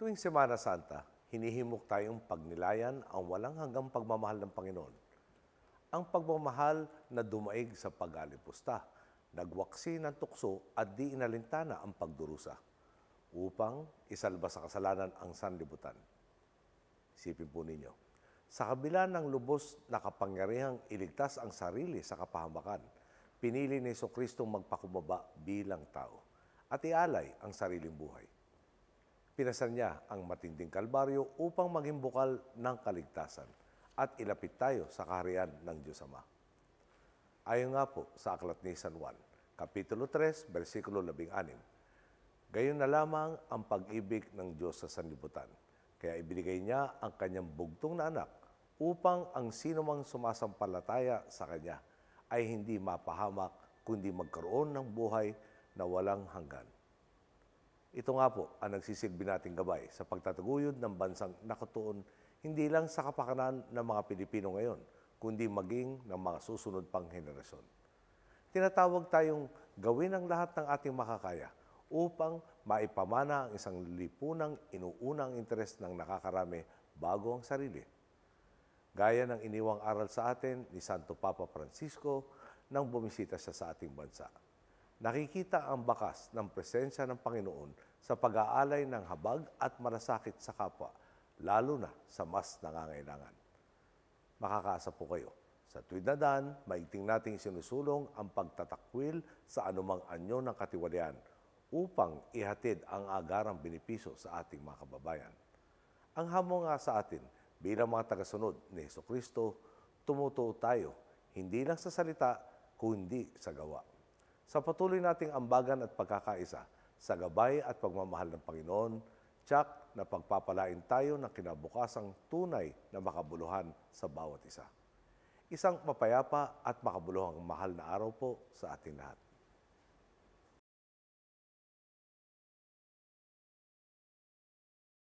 Tuwing Semana Santa, hinihimok tayong pagnilayan ang walang hanggang pagmamahal ng Panginoon. Ang pagmamahal na dumaig sa pag-alipusta, nagwaksi ng tukso at di inalintana ang pagdurusa upang isalba sa kasalanan ang sanlibutan. Isipin po ninyo, sa kabila ng lubos na kapangyarihang iligtas ang sarili sa kapahamakan, pinili ni Yeso Kristong magpakumbaba bilang tao at ialay ang sariling buhay. Pinasan niya ang matinding kalbaryo upang maging bukal ng kaligtasan at ilapit tayo sa kaharian ng Diyos Ama. Ayon nga po sa aklat ni San Juan, Kapitulo 3, versikulo 16, Gayon na lamang ang pag-ibig ng Diyos sa sanlibutan. Kaya ibinigay niya ang kanyang bugtong na anak upang ang sino mang sumasampalataya sa kanya ay hindi mapahamak kundi magkaroon ng buhay na walang hanggan. Ito nga po ang nagsisilbi nating gabay sa pagtataguyod ng bansang nakatuon hindi lang sa kapakanan ng mga Pilipino ngayon, kundi maging ng mga susunod pang henerasyon. Tinatawag tayong gawin ang lahat ng ating makakaya upang maipamana ang isang lipunang inuunang interes ng nakakarami bago ang sarili. Gaya ng iniwang aral sa atin ni Santo Papa Francisco nang bumisita siya sa ating bansa. Nakikita ang bakas ng presensya ng Panginoon sa pag-aalay ng habag at malasakit sa kapwa, lalo na sa mas nangangailangan. Makakaasa po kayo. Sa tuwid na daan, maigting nating sinusulong ang pagtatakwil sa anumang anyo ng katiwalian upang ihatid ang agarang benepisyo sa ating mga kababayan. Ang hamon nga sa atin bilang mga tagasunod ni Yeso Kristo, tumutuo tayo hindi lang sa salita, kundi sa gawa. Sa patuloy nating ambagan at pagkakaisa, sa gabay at pagmamahal ng Panginoon, tsak na pagpapalain tayo ng kinabukasang tunay na makabuluhan sa bawat isa. Isang mapayapa at makabuluhang mahal na araw po sa ating lahat.